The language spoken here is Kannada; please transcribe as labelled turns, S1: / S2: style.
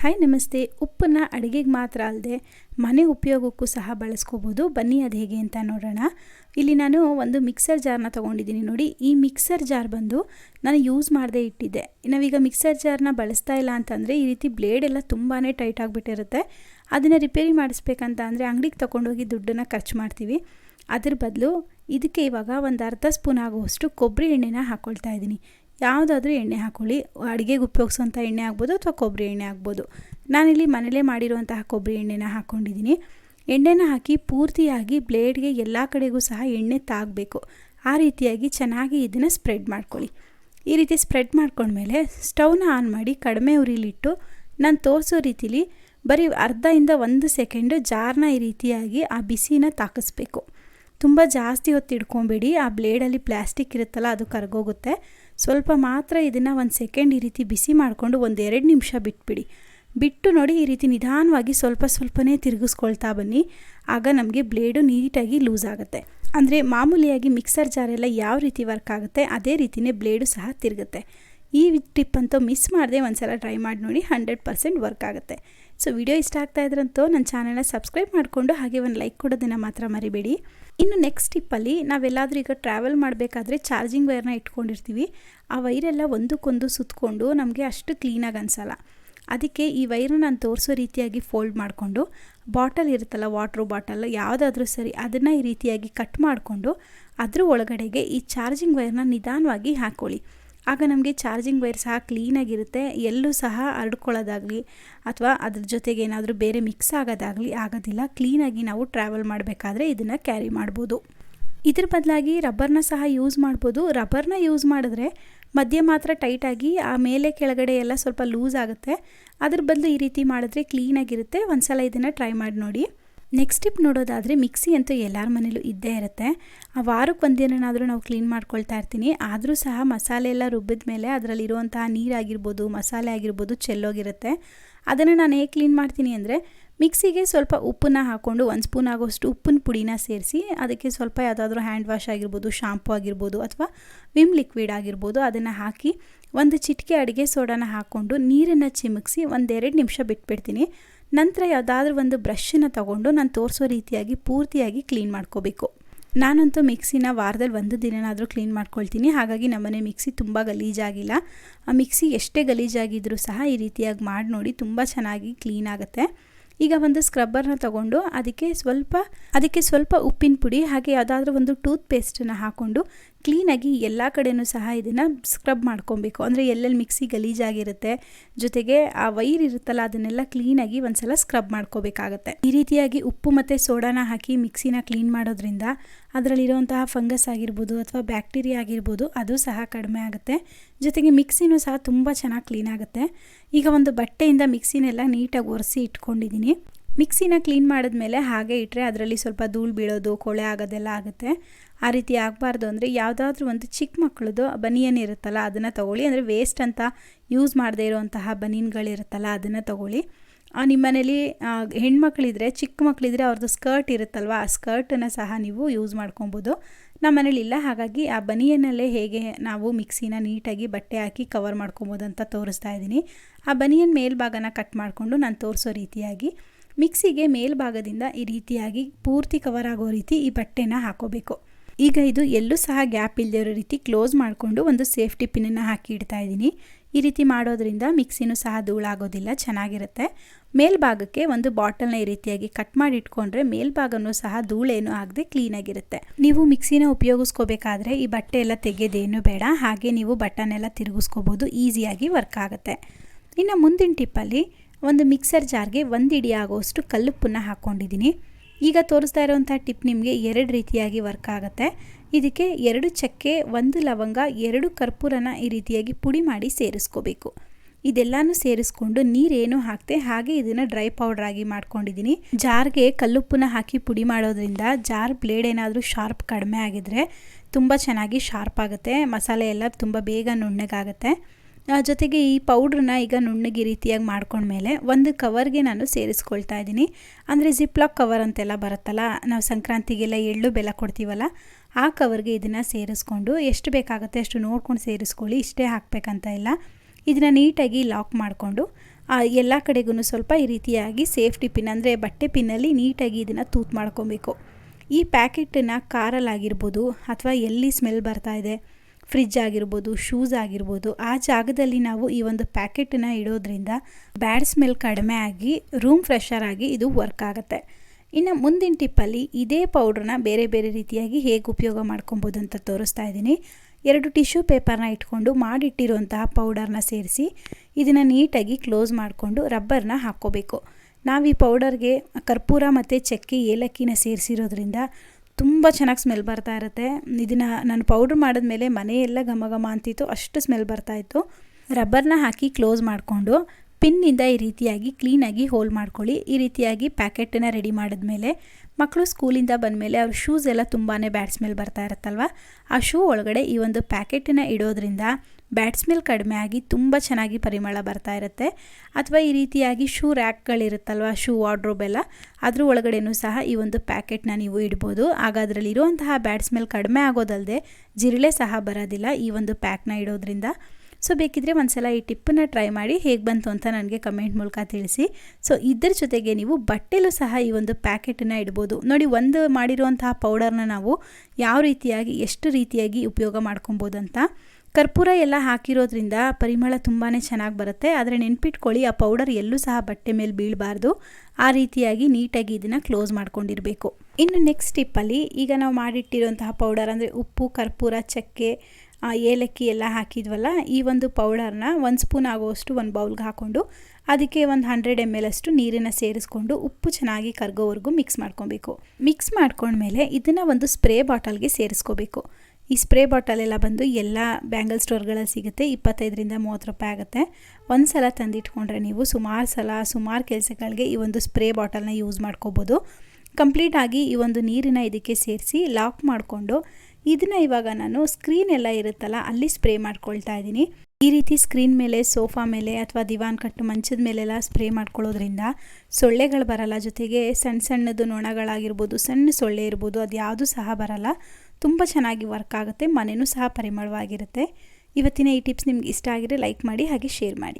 S1: ಹಾಯ್ ನಮಸ್ತೆ. ಉಪ್ಪನ್ನು ಅಡುಗೆಗೆ ಮಾತ್ರ ಅಲ್ಲದೆ ಮನೆ ಉಪಯೋಗಕ್ಕೂ ಸಹ ಬಳಸ್ಕೋಬೋದು. ಬನ್ನಿ ಅದು ಹೇಗೆ ಅಂತ ನೋಡೋಣ. ಇಲ್ಲಿ ನಾನು ಒಂದು ಮಿಕ್ಸರ್ ಜಾರ್ನ ತೊಗೊಂಡಿದ್ದೀನಿ ನೋಡಿ. ಈ ಮಿಕ್ಸರ್ ಜಾರ್ ಬಂದು ನಾನು ಯೂಸ್ ಮಾಡದೇ ಇಟ್ಟಿದ್ದೆ. ನಾವೀಗ ಮಿಕ್ಸರ್ ಜಾರ್ನ ಬಳಸ್ತಾ ಇಲ್ಲ ಅಂತಂದರೆ ಈ ರೀತಿ ಬ್ಲೇಡ್ ಎಲ್ಲ ತುಂಬಾ ಟೈಟ್ ಆಗಿಬಿಟ್ಟಿರುತ್ತೆ. ಅದನ್ನು ರಿಪೇರಿ ಮಾಡಿಸ್ಬೇಕಂತ ಅಂದರೆ ಅಂಗಡಿಗೆ ತೊಗೊಂಡೋಗಿ ದುಡ್ಡನ್ನು ಖರ್ಚು ಮಾಡ್ತೀವಿ. ಅದ್ರ ಬದಲು ಇದಕ್ಕೆ ಇವಾಗ ಒಂದು ಅರ್ಧ ಸ್ಪೂನ್ ಆಗುವಷ್ಟು ಕೊಬ್ಬರಿ ಎಣ್ಣೆನ ಹಾಕ್ಕೊಳ್ತಾ ಇದ್ದೀನಿ. ಯಾವುದಾದ್ರೂ ಎಣ್ಣೆ ಹಾಕ್ಕೊಳ್ಳಿ ಅಡುಗೆಗೆ ಉಪಯೋಗಿಸುವಂಥ ಎಣ್ಣೆ ಆಗ್ಬೋದು ಅಥವಾ ಕೊಬ್ಬರಿ ಎಣ್ಣೆ ಆಗ್ಬೋದು. ನಾನಿಲ್ಲಿ ಮನೇಲೇ ಮಾಡಿರುವಂತಹ ಕೊಬ್ಬರಿ ಎಣ್ಣೆನ ಹಾಕ್ಕೊಂಡಿದ್ದೀನಿ ಎಣ್ಣೆನ ಹಾಕಿ ಪೂರ್ತಿಯಾಗಿ ಬ್ಲೇಡ್ಗೆ ಎಲ್ಲ ಕಡೆಗೂ ಸಹ ಎಣ್ಣೆ ತಾಗಬೇಕು. ಆ ರೀತಿಯಾಗಿ ಚೆನ್ನಾಗಿ ಇದನ್ನು ಸ್ಪ್ರೆಡ್ ಮಾಡ್ಕೊಳ್ಳಿ. ಈ ರೀತಿ ಸ್ಪ್ರೆಡ್ ಮಾಡ್ಕೊಂಡ್ಮೇಲೆ ಸ್ಟವ್ನ ಆನ್ ಮಾಡಿ ಕಡಿಮೆ ಉರಿಲಿಟ್ಟು ನಾನು ತೋರಿಸೋ ರೀತಿಲಿ ಬರೀ ಅರ್ಧದಿಂದ ಒಂದು ಸೆಕೆಂಡು ಜಾರ್ನ ಈ ರೀತಿಯಾಗಿ ಆ ಬಿಸಿನ ತಾಕಿಸ್ಬೇಕು. ತುಂಬ ಜಾಸ್ತಿ ಹೊತ್ತು ಇಡ್ಕೊಬೇಡಿ ಆ ಬ್ಲೇಡಲ್ಲಿ ಪ್ಲ್ಯಾಸ್ಟಿಕ್ ಇರುತ್ತಲ್ಲ ಅದು ಕರಗೋಗುತ್ತೆ. ಸ್ವಲ್ಪ ಮಾತ್ರ ಇದನ್ನು ಒಂದು ಸೆಕೆಂಡ್ ಈ ರೀತಿ ಬಿಸಿ ಮಾಡಿಕೊಂಡು ಒಂದು ಎರಡು ನಿಮಿಷ ಬಿಟ್ಬಿಡಿ. ಬಿಟ್ಟು ನೋಡಿ ಈ ರೀತಿ ನಿಧಾನವಾಗಿ ಸ್ವಲ್ಪ ಸ್ವಲ್ಪನೇ ತಿರುಗಿಸ್ಕೊಳ್ತಾ ಬನ್ನಿ. ಆಗ ನಮಗೆ ಬ್ಲೇಡು ನೀಟಾಗಿ ಲೂಸ್ ಆಗುತ್ತೆ. ಅಂದರೆ ಮಾಮೂಲಿಯಾಗಿ ಮಿಕ್ಸರ್ ಜಾರೆಲ್ಲ ಯಾವ ರೀತಿ ವರ್ಕ್ ಆಗುತ್ತೆ ಅದೇ ರೀತಿಯೇ ಬ್ಲೇಡು ಸಹ ತಿರುಗುತ್ತೆ. ಈ ಟಿಪ್ ಅಂತೂ ಮಿಸ್ ಮಾಡದೆ ಒಂದ್ಸಲ ಟ್ರೈ ಮಾಡಿ ನೋಡಿ ಹಂಡ್ರೆಡ್ ಪರ್ಸೆಂಟ್ ವರ್ಕ್ ಆಗುತ್ತೆ. ಸೊ ವಿಡಿಯೋ ಇಷ್ಟ ಆಗ್ತಾ ಇದ್ರಂತೂ ನನ್ನ ಚಾನಲ್ನ ಸಬ್ಸ್ಕ್ರೈಬ್ ಮಾಡಿಕೊಂಡು ಹಾಗೆ ಒಂದು ಲೈಕ್ ಕೊಡೋದನ್ನು ಮಾತ್ರ ಮರಿಬೇಡಿ. ಇನ್ನು ನೆಕ್ಸ್ಟ್ ಟಿಪ್ಪಲ್ಲಿ ನಾವೆಲ್ಲಾದರೂ ಈಗ ಟ್ರಾವೆಲ್ ಮಾಡಬೇಕಾದ್ರೆ ಚಾರ್ಜಿಂಗ್ ವೈರ್ನ ಇಟ್ಕೊಂಡಿರ್ತೀವಿ. ಆ ವೈರೆಲ್ಲ ಒಂದಕ್ಕೊಂದು ಸುತ್ತಕೊಂಡು ನಮಗೆ ಅಷ್ಟು ಕ್ಲೀನಾಗಿ ಅನಿಸಲ್ಲ. ಅದಕ್ಕೆ ಈ ವೈರ್ನ ನಾನು ತೋರಿಸೋ ರೀತಿಯಾಗಿ ಫೋಲ್ಡ್ ಮಾಡಿಕೊಂಡು ಬಾಟಲ್ ಇರುತ್ತಲ್ಲ ವಾಟ್ರ್ ಬಾಟಲ್ ಯಾವುದಾದ್ರೂ ಸರಿ ಅದನ್ನು ಈ ರೀತಿಯಾಗಿ ಕಟ್ ಮಾಡಿಕೊಂಡು ಅದ್ರ ಒಳಗಡೆಗೆ ಈ ಚಾರ್ಜಿಂಗ್ ವೈರ್ನ ನಿಧಾನವಾಗಿ ಹಾಕ್ಕೊಳ್ಳಿ ಆಗ ನಮಗೆ ಚಾರ್ಜಿಂಗ್ ವೈರ್ ಸಹ ಕ್ಲೀನಾಗಿರುತ್ತೆ ಎಲ್ಲೂ ಸಹ ಹರಡ್ಕೊಳ್ಳೋದಾಗಲಿ ಅಥವಾ ಅದ್ರ ಜೊತೆಗೆ ಏನಾದರೂ ಬೇರೆ ಮಿಕ್ಸ್ ಆಗೋದಾಗಲಿ ಆಗೋದಿಲ್ಲ. ಕ್ಲೀನಾಗಿ ನಾವು ಟ್ರಾವೆಲ್ ಮಾಡಬೇಕಾದ್ರೆ ಇದನ್ನು ಕ್ಯಾರಿ ಮಾಡ್ಬೋದು. ಇದ್ರ ಬದಲಾಗಿ ರಬ್ಬರ್ನ ಸಹ ಯೂಸ್ ಮಾಡ್ಬೋದು. ರಬ್ಬರ್ನ ಯೂಸ್ ಮಾಡಿದ್ರೆ ಮಧ್ಯ ಮಾತ್ರ ಟೈಟಾಗಿ ಆ ಮೇಲೆ ಕೆಳಗಡೆ ಎಲ್ಲ ಸ್ವಲ್ಪ ಲೂಸ್ ಆಗುತ್ತೆ. ಅದ್ರ ಬದಲು ಈ ರೀತಿ ಮಾಡಿದ್ರೆ ಕ್ಲೀನಾಗಿರುತ್ತೆ ಒಂದು ಸಲ ಇದನ್ನು ಟ್ರೈ ಮಾಡಿ ನೋಡಿ. ನೆಕ್ಸ್ಟ್ ಟಿಪ್ ನೋಡೋದಾದರೆ ಮಿಕ್ಸಿ ಅಂತೂ ಎಲ್ಲರ ಮನೇಲೂ ಇದ್ದೇ ಇರುತ್ತೆ. ಆ ವಾರಕ್ಕೆ ಒಂದಿನಾದರೂ ನಾವು ಕ್ಲೀನ್ ಮಾಡ್ಕೊಳ್ತಾ ಇರ್ತೀನಿ. ಆದರೂ ಸಹ ಮಸಾಲೆ ಎಲ್ಲ ರುಬ್ಬಿದ ಮೇಲೆ ಅದರಲ್ಲಿರುವಂತಹ ನೀರಾಗಿರ್ಬೋದು, ಮಸಾಲೆ ಆಗಿರ್ಬೋದು ಚೆಲ್ಲೋಗಿರುತ್ತೆ. ಅದನ್ನು ನಾನು ಹೇಗೆ ಕ್ಲೀನ್ ಮಾಡ್ತೀನಿ ಅಂದರೆ ಮಿಕ್ಸಿಗೆ ಸ್ವಲ್ಪ ಉಪ್ಪನ್ನ ಹಾಕ್ಕೊಂಡು ಒಂದು ಸ್ಪೂನ್ ಆಗೋಷ್ಟು ಉಪ್ಪಿನ ಪುಡಿನ ಸೇರಿಸಿ ಅದಕ್ಕೆ ಸ್ವಲ್ಪ ಯಾವುದಾದ್ರೂ ಹ್ಯಾಂಡ್ ವಾಶ್ ಆಗಿರ್ಬೋದು ಶಾಂಪು ಆಗಿರ್ಬೋದು ಅಥವಾ ವಿಮ್ ಲಿಕ್ವಿಡ್ ಆಗಿರ್ಬೋದು ಅದನ್ನು ಹಾಕಿ ಒಂದು ಚಿಟಿಕೆ ಅಡುಗೆ ಸೋಡಾನ ಹಾಕ್ಕೊಂಡು ನೀರನ್ನು ಚಿಮುಕ್ಸಿ ಒಂದೆರಡು ನಿಮಿಷ ಬಿಟ್ಬಿಡ್ತೀನಿ. ನಂತರ ಯಾವುದಾದ್ರೂ ಒಂದು ಬ್ರಷನ್ನು ತಗೊಂಡು ನಾನು ತೋರಿಸೋ ರೀತಿಯಾಗಿ ಪೂರ್ತಿಯಾಗಿ ಕ್ಲೀನ್ ಮಾಡ್ಕೋಬೇಕು. ನಾನಂತೂ ಮಿಕ್ಸಿನ ವಾರದಲ್ಲಿ ಒಂದು ದಿನನಾದರೂ ಕ್ಲೀನ್ ಮಾಡ್ಕೊಳ್ತೀನಿ. ಹಾಗಾಗಿ ನಮ್ಮನೆ ಮಿಕ್ಸಿ ತುಂಬ ಗಲೀಜಾಗಿಲ್ಲ. ಆ ಮಿಕ್ಸಿ ಎಷ್ಟೇ ಗಲೀಜಾಗಿದ್ದರೂ ಸಹ ಈ ರೀತಿಯಾಗಿ ಮಾಡಿ ನೋಡಿ ತುಂಬ ಚೆನ್ನಾಗಿ ಕ್ಲೀನ್ ಆಗುತ್ತೆ. ಈಗ ಒಂದು ಸ್ಕ್ರಬ್ಬರ್ನ ತಗೊಂಡು ಅದಕ್ಕೆ ಸ್ವಲ್ಪ ಅದಕ್ಕೆ ಸ್ವಲ್ಪ ಉಪ್ಪಿನ ಪುಡಿ ಹಾಗೆ ಯಾವುದಾದ್ರೂ ಒಂದು ಟೂತ್ ಪೇಸ್ಟನ್ನು ಹಾಕ್ಕೊಂಡು ಕ್ಲೀನಾಗಿ ಎಲ್ಲ ಕಡೆಯೂ ಸಹ ಇದನ್ನು ಸ್ಕ್ರಬ್ ಮಾಡ್ಕೊಬೇಕು. ಅಂದರೆ ಎಲ್ಲೆಲ್ಲಿ ಮಿಕ್ಸಿ ಗಲೀಜಾಗಿರುತ್ತೆ ಜೊತೆಗೆ ಆ ವೈರ್ ಇರುತ್ತಲ್ಲ, ಅದನ್ನೆಲ್ಲ ಕ್ಲೀನಾಗಿ ಒಂದ್ಸಲ ಸ್ಕ್ರಬ್ ಮಾಡ್ಕೋಬೇಕಾಗತ್ತೆ. ಈ ರೀತಿಯಾಗಿ ಉಪ್ಪು ಮತ್ತು ಸೋಡಾನ ಹಾಕಿ ಮಿಕ್ಸಿನ ಕ್ಲೀನ್ ಮಾಡೋದ್ರಿಂದ ಅದರಲ್ಲಿರುವಂತಹ ಫಂಗಸ್ ಆಗಿರ್ಬೋದು ಅಥವಾ ಬ್ಯಾಕ್ಟೀರಿಯಾ ಆಗಿರ್ಬೋದು ಅದು ಸಹ ಕಡಿಮೆ ಆಗುತ್ತೆ. ಜೊತೆಗೆ ಮಿಕ್ಸಿನೂ ಸಹ ತುಂಬ ಚೆನ್ನಾಗಿ ಕ್ಲೀನ್ ಆಗುತ್ತೆ. ಈಗ ಒಂದು ಬಟ್ಟೆಯಿಂದ ಮಿಕ್ಸಿನೆಲ್ಲ ನೀಟಾಗಿ ಒರೆಸಿ ಇಟ್ಕೊಂಡಿದ್ದೀನಿ ಮಿಕ್ಸಿನ ಕ್ಲೀನ್ ಮಾಡಿದ್ಮೇಲೆ ಹಾಗೆ ಇಟ್ಟರೆ ಅದರಲ್ಲಿ ಸ್ವಲ್ಪ ಧೂಳು ಬೀಳೋದು, ಕೊಳೆ ಆಗೋದೆಲ್ಲ ಆಗುತ್ತೆ. ಆ ರೀತಿ ಆಗಬಾರ್ದು ಅಂದರೆ ಯಾವುದಾದ್ರೂ ಒಂದು ಚಿಕ್ಕ ಮಕ್ಕಳದು ಬನಿಯನ್ ಇರುತ್ತಲ್ಲ, ಅದನ್ನು ತೊಗೊಳ್ಳಿ. ಅಂದರೆ ವೇಸ್ಟ್ ಅಂತ ಯೂಸ್ ಮಾಡದೇ ಇರುವಂತಹ ಬನೀನ್ಗಳಿರುತ್ತಲ್ಲ, ಅದನ್ನು ತೊಗೊಳ್ಳಿ. ನಿಮ್ಮ ಮನೇಲಿ ಹೆಣ್ಮಕ್ಳಿದ್ರೆ, ಚಿಕ್ಕ ಮಕ್ಕಳಿದ್ರೆ ಅವ್ರದ್ದು ಸ್ಕರ್ಟ್ ಇರುತ್ತಲ್ವ, ಆ ಸ್ಕರ್ಟನ್ನು ಸಹ ನೀವು ಯೂಸ್ ಮಾಡ್ಕೊಬೋದು. ನಮ್ಮ ಮನೇಲಿ ಇಲ್ಲ, ಹಾಗಾಗಿ ಆ ಬನಿಯನ್ನಲ್ಲೇ ಹೇಗೆ ನಾವು ಮಿಕ್ಸಿನ ನೀಟಾಗಿ ಬಟ್ಟೆ ಹಾಕಿ ಕವರ್ ಮಾಡ್ಕೊಬೋದು ಅಂತ ತೋರಿಸ್ತಾ ಇದ್ದೀನಿ. ಆ ಬನಿಯನ್ ಮೇಲ್ಭಾಗನ ಕಟ್ ಮಾಡಿಕೊಂಡು ನಾನು ತೋರಿಸೋ ರೀತಿಯಾಗಿ ಮಿಕ್ಸಿಗೆ ಮೇಲ್ಭಾಗದಿಂದ ಈ ರೀತಿಯಾಗಿ ಪೂರ್ತಿ ಕವರ್ ಆಗೋ ರೀತಿ ಈ ಬಟ್ಟೆನ ಹಾಕೋಬೇಕು. ಈಗ ಇದು ಎಲ್ಲೂ ಸಹ ಗ್ಯಾಪ್ ಇಲ್ಲದೆ ಇರೋ ರೀತಿ ಕ್ಲೋಸ್ ಮಾಡಿಕೊಂಡು ಒಂದು ಸೇಫ್ಟಿ ಪಿನ್ನನ್ನು ಹಾಕಿ ಇಡ್ತಾ ಇದ್ದೀನಿ. ಈ ರೀತಿ ಮಾಡೋದ್ರಿಂದ ಮಿಕ್ಸಿನೂ ಸಹ ಧೂಳಾಗೋದಿಲ್ಲ, ಚೆನ್ನಾಗಿರುತ್ತೆ. ಮೇಲ್ಭಾಗಕ್ಕೆ ಒಂದು ಬಾಟಲ್ನ ಈ ರೀತಿಯಾಗಿ ಕಟ್ ಮಾಡಿ ಇಟ್ಕೊಂಡ್ರೆ ಮೇಲ್ಭಾಗನೂ ಸಹ ಧೂಳೇನೂ ಆಗದೆ ಕ್ಲೀನಾಗಿರುತ್ತೆ ನೀವು ಮಿಕ್ಸಿನ ಉಪಯೋಗಿಸ್ಕೋಬೇಕಾದ್ರೆ ಈ ಬಟ್ಟೆ ಎಲ್ಲ ತೆಗೆಯೋದೇನು ಬೇಡ, ಹಾಗೆ ನೀವು ಬಟನ್ ಎಲ್ಲ ತಿರುಗಿಸ್ಕೋಬೋದು, ಈಸಿಯಾಗಿ ವರ್ಕ್ ಆಗುತ್ತೆ. ಇನ್ನು ಮುಂದಿನ ಟಿಪ್ಪಲ್ಲಿ ಒಂದು ಮಿಕ್ಸರ್ ಜಾರ್ಗೆ ಒಂದು ಇಡಿ ಆಗೋಷ್ಟು ಕಲ್ಲುಪ್ಪನ್ನು ಹಾಕ್ಕೊಂಡಿದ್ದೀನಿ ಈಗ ತೋರಿಸ್ತಾ ಇರೋವಂಥ ಟಿಪ್ ನಿಮಗೆ ಎರಡು ರೀತಿಯಾಗಿ ವರ್ಕ್ ಆಗುತ್ತೆ. ಇದಕ್ಕೆ ಎರಡು ಚಕ್ಕೆ, ಒಂದು ಲವಂಗ, ಎರಡು ಕರ್ಪೂರನ ಈ ರೀತಿಯಾಗಿ ಪುಡಿ ಮಾಡಿ ಸೇರಿಸ್ಕೋಬೇಕು. ಇದೆಲ್ಲಾನು ಸೇರಿಸ್ಕೊಂಡು ನೀರೇನು ಹಾಕ್ತೆ ಹಾಗೆ ಇದನ್ನು ಡ್ರೈ ಪೌಡರ್ ಆಗಿ ಮಾಡ್ಕೊಂಡಿದ್ದೀನಿ. ಜಾರ್ಗೆ ಕಲ್ಲುಪ್ಪನ್ನ ಹಾಕಿ ಪುಡಿ ಮಾಡೋದ್ರಿಂದ ಜಾರ್ ಬ್ಲೇಡ್ ಏನಾದರೂ ಶಾರ್ಪ್ ಕಡಿಮೆ ಆಗಿದ್ರೆ ತುಂಬ ಚೆನ್ನಾಗಿ ಶಾರ್ಪ್ ಆಗುತ್ತೆ. ಮಸಾಲೆ ಎಲ್ಲ ತುಂಬ ಬೇಗ ನುಣ್ಣಗಾಗುತ್ತೆ. ಜೊತೆಗೆ ಈ ಪೌಡ್ರನ್ನ ಈಗ ನುಣ್ಣಗೆ ರೀತಿಯಾಗಿ ಮಾಡ್ಕೊಂಡ್ಮೇಲೆ ಒಂದು ಕವರ್ಗೆ ನಾನು ಸೇರಿಸ್ಕೊಳ್ತಾ ಇದ್ದೀನಿ. ಅಂದರೆ ಜಿಪ್ಲಾಕ್ ಕವರ್ ಅಂತೆಲ್ಲ ಬರುತ್ತಲ್ಲ, ನಾವು ಸಂಕ್ರಾಂತಿಗೆಲ್ಲ ಎಳ್ಳು ಬೆಲ್ಲ ಕೊಡ್ತೀವಲ್ಲ, ಆ ಕವರ್ಗೆ ಇದನ್ನು ಸೇರಿಸ್ಕೊಂಡು ಎಷ್ಟು ಬೇಕಾಗುತ್ತೆ ಅಷ್ಟು ನೋಡ್ಕೊಂಡು ಸೇರಿಸ್ಕೊಳ್ಳಿ, ಇಷ್ಟೇ ಹಾಕಬೇಕಂತ ಇಲ್ಲ. ಇದನ್ನು ನೀಟಾಗಿ ಲಾಕ್ ಮಾಡಿಕೊಂಡು ಎಲ್ಲ ಕಡೆಗೂ ಸ್ವಲ್ಪ ಈ ರೀತಿಯಾಗಿ ಸೇಫ್ಟಿ ಪಿನ್ ಅಂದರೆ ಬಟ್ಟೆ ಪಿನ್ನಲ್ಲಿ ನೀಟಾಗಿ ಇದನ್ನು ತೂತು ಮಾಡ್ಕೊಬೇಕು. ಈ ಪ್ಯಾಕೆಟನ್ನು ಕಾರಲ್ಲಾಗಿರ್ಬೋದು ಅಥವಾ ಎಲ್ಲಿ ಸ್ಮೆಲ್ ಬರ್ತಾ ಇದೆ ಫ್ರಿಜ್ ಆಗಿರ್ಬೋದು ಶೂಸ್ ಆಗಿರ್ಬೋದು, ಆ ಜಾಗದಲ್ಲಿ ನಾವು ಈ ಒಂದು ಪ್ಯಾಕೆಟನ್ನು ಇಡೋದ್ರಿಂದ ಬ್ಯಾಡ್ ಸ್ಮೆಲ್ ಕಡಿಮೆ ಆಗಿ ರೂಮ್ ಫ್ರೆಶರ್ ಆಗಿ ಇದು ವರ್ಕ್ ಆಗುತ್ತೆ. ಇನ್ನು ಮುಂದಿನ ಟಿಪ್ಪಲ್ಲಿ ಇದೇ ಪೌಡ್ರನ್ನ ಬೇರೆ ಬೇರೆ ರೀತಿಯಾಗಿ ಹೇಗೆ ಉಪಯೋಗ ಮಾಡ್ಕೊಬೋದು ಅಂತ ತೋರಿಸ್ತಾ ಇದ್ದೀನಿ. ಎರಡು ಟಿಶ್ಯೂ ಪೇಪರ್ನ ಇಟ್ಕೊಂಡು ಮಾಡಿಟ್ಟಿರುವಂತಹ ಪೌಡರ್ನ ಸೇರಿಸಿ ಇದನ್ನು ನೀಟಾಗಿ ಕ್ಲೋಸ್ ಮಾಡಿಕೊಂಡು ರಬ್ಬರ್ನ ಹಾಕ್ಕೋಬೇಕು. ನಾವು ಈ ಪೌಡರ್ಗೆ ಕರ್ಪೂರ ಮತ್ತು ಚಕ್ಕೆ ಏಲಕ್ಕಿನ ಸೇರಿಸಿರೋದ್ರಿಂದ ತುಂಬ ಚೆನ್ನಾಗಿ ಸ್ಮೆಲ್ ಬರ್ತಾ ಇರುತ್ತೆ. ಇದನ್ನು ನಾನು ಪೌಡ್ರ್ ಮಾಡಿದ್ಮೇಲೆ ಮನೆಯೆಲ್ಲ ಘಮ ಘಮ ಅಂತಿತ್ತು. ಅಷ್ಟು ಸ್ಮೆಲ್ ಬರ್ತಾಯಿತ್ತು ರಬ್ಬರ್ನ ಹಾಕಿ ಕ್ಲೋಸ್ ಮಾಡಿಕೊಂಡು ಪಿನ್ನಿಂದ ಈ ರೀತಿಯಾಗಿ ಕ್ಲೀನಾಗಿ ಹೋಲ್ ಮಾಡ್ಕೊಳ್ಳಿ. ಈ ರೀತಿಯಾಗಿ ಪ್ಯಾಕೆಟನ್ನು ರೆಡಿ ಮಾಡಿದ್ಮೇಲೆ ಮಕ್ಕಳು ಸ್ಕೂಲಿಂದ ಬಂದಮೇಲೆ ಅವ್ರ ಶೂಸ್ ಎಲ್ಲ ತುಂಬಾ ಬ್ಯಾಟ್ಸ್ ಸ್ಮೆಲ್ ಬರ್ತಾ ಇರುತ್ತಲ್ವ? ಆ ಶೂ ಒಳಗಡೆ ಈ ಒಂದು ಪ್ಯಾಕೆಟನ್ನು ಇಡೋದ್ರಿಂದ ಬ್ಯಾಟ್ಸ್ ಸ್ಮೆಲ್ ಕಡಿಮೆ ಆಗಿ ತುಂಬ ಚೆನ್ನಾಗಿ ಪರಿಮಳ ಬರ್ತಾ ಇರುತ್ತೆ. ಅಥವಾ ಈ ರೀತಿಯಾಗಿ ಶೂ ರ್ಯಾಕ್ಗಳಿರುತ್ತಲ್ವ ಶೂ ವಾರ್ಡ್ರೋಬ್ ಎಲ್ಲ. ಅದ್ರ ಒಳಗಡೆನೂ ಸಹ ಈ ಒಂದು ಪ್ಯಾಕೆಟ್ನ ನೀವು ಇಡ್ಬೋದು. ಆಗ ಅದರಲ್ಲಿರುವಂತಹ ಮೇಲೆ ಸ್ಮೆಲ್ ಕಡಿಮೆ ಆಗೋದಲ್ಲದೆ ಜಿರಳೆ ಸಹ ಬರೋದಿಲ್ಲ ಈ ಒಂದು ಪ್ಯಾಕ್ನ ಇಡೋದ್ರಿಂದ. ಸೊ ಬೇಕಿದ್ರೆ ಒಂದ್ಸಲ ಈ ಟಿಪ್ಪನ್ನು ಟ್ರೈ ಮಾಡಿ ಹೇಗೆ ಬಂತು ಅಂತ ನನಗೆ ಕಮೆಂಟ್ ಮೂಲಕ ತಿಳಿಸಿ. ಸೊ ಇದ್ರ ಜೊತೆಗೆ ನೀವು ಬಟ್ಟೆಲೂ ಸಹ ಈ ಒಂದು ಪ್ಯಾಕೆಟನ್ನು ಇಡ್ಬೋದು. ನೋಡಿ, ಒಂದು ಮಾಡಿರುವಂತಹ ಪೌಡರ್ನ ನಾವು ಯಾವ ರೀತಿಯಾಗಿ, ಎಷ್ಟು ರೀತಿಯಾಗಿ ಉಪಯೋಗ ಮಾಡ್ಕೊಬೋದು ಅಂತ. ಕರ್ಪೂರ ಎಲ್ಲ ಹಾಕಿರೋದ್ರಿಂದ ಪರಿಮಳ ತುಂಬಾ ಚೆನ್ನಾಗಿ ಬರುತ್ತೆ. ಆದರೆ ನೆನ್ಪಿಟ್ಕೊಳ್ಳಿ, ಆ ಪೌಡರ್ ಎಲ್ಲೂ ಸಹ ಬಟ್ಟೆ ಮೇಲೆ ಬೀಳಬಾರ್ದು. ಆ ರೀತಿಯಾಗಿ ನೀಟಾಗಿ ಇದನ್ನು ಕ್ಲೋಸ್ ಮಾಡ್ಕೊಂಡಿರಬೇಕು. ಇನ್ನು ನೆಕ್ಸ್ಟ್ ಟಿಪ್ಪಲ್ಲಿ ಈಗ ನಾವು ಮಾಡಿಟ್ಟಿರುವಂತಹ ಪೌಡರ್ ಅಂದರೆ ಉಪ್ಪು, ಕರ್ಪೂರ, ಚಕ್ಕೆ ಏಲಕ್ಕಿ ಎಲ್ಲ ಹಾಕಿದ್ವಲ್ಲ, ಈ ಒಂದು ಪೌಡರ್ನ ಒಂದು ಸ್ಪೂನ್ ಆಗೋವಷ್ಟು ಒಂದು ಬೌಲ್ಗೆ ಹಾಕ್ಕೊಂಡು ಅದಕ್ಕೆ ಒಂದು ಹಂಡ್ರೆಡ್ ಎಂ ಎಲ್ ಅಷ್ಟು ನೀರನ್ನು ಸೇರಿಸ್ಕೊಂಡು ಉಪ್ಪು ಚೆನ್ನಾಗಿ ಕರ್ಗೋವರೆಗೂ ಮಿಕ್ಸ್ ಮಾಡ್ಕೊಬೇಕು. ಮಿಕ್ಸ್ ಮಾಡ್ಕೊಂಡ್ಮೇಲೆ ಇದನ್ನು ಒಂದು ಸ್ಪ್ರೇ ಬಾಟಲ್ಗೆ ಸೇರಿಸ್ಕೋಬೇಕು. ಈ ಸ್ಪ್ರೇ ಬಾಟಲ್ ಎಲ್ಲ ಬಂದು ಎಲ್ಲ ಬ್ಯಾಂಗಲ್ ಸ್ಟೋರ್ಗಳಲ್ಲಿ ಸಿಗುತ್ತೆ, ಇಪ್ಪತ್ತೈದರಿಂದ ಮೂವತ್ತು ರೂಪಾಯಿ ಆಗುತ್ತೆ. ಒಂದು ಸಲ ತಂದಿಟ್ಕೊಂಡ್ರೆ ನೀವು ಸುಮಾರು ಸಲ, ಸುಮಾರು ಕೆಲಸಗಳಿಗೆ ಈ ಒಂದು ಸ್ಪ್ರೇ ಬಾಟಲ್ನ ಯೂಸ್ ಮಾಡ್ಕೋಬೋದು. ಕಂಪ್ಲೀಟಾಗಿ ಈ ಒಂದು ನೀರಿನ ಇದಕ್ಕೆ ಸೇರಿಸಿ ಲಾಕ್ ಮಾಡಿಕೊಂಡು ಇದನ್ನು ಇವಾಗ ನಾನು ಸ್ಕ್ರೀನ್ ಎಲ್ಲ ಇರುತ್ತಲ್ಲ, ಅಲ್ಲಿ ಸ್ಪ್ರೇ ಮಾಡ್ಕೊಳ್ತಾ ಇದ್ದೀನಿ. ಈ ರೀತಿ ಸ್ಕ್ರೀನ್ ಮೇಲೆ ಸೋಫಾ ಮೇಲೆ ಅಥವಾ ದಿವಾನ್ ಕಟ್ಟು ಮಂಚದ ಮೇಲೆಲ್ಲ ಸ್ಪ್ರೇ ಮಾಡ್ಕೊಳ್ಳೋದ್ರಿಂದ ಸೊಳ್ಳೆಗಳು ಬರಲ್ಲ. ಜೊತೆಗೆ ಸಣ್ಣ ಸಣ್ಣದು ನೊಣಗಳಾಗಿರ್ಬೋದು, ಸಣ್ಣ ಸೊಳ್ಳೆ ಇರ್ಬೋದು, ಅದು ಯಾವುದು ಸಹ ಬರಲ್ಲ. ತುಂಬ ಚೆನ್ನಾಗಿ ವರ್ಕ್ ಆಗುತ್ತೆ ಮನೆಯೂ ಸಹ ಪರಿಮಳವಾಗಿರುತ್ತೆ. ಇವತ್ತಿನ ಈ ಟಿಪ್ಸ್ ನಿಮ್ಗೆ ಇಷ್ಟ ಆಗಿದ್ರೆ ಲೈಕ್ ಮಾಡಿ, ಹಾಗೆ ಶೇರ್ ಮಾಡಿ.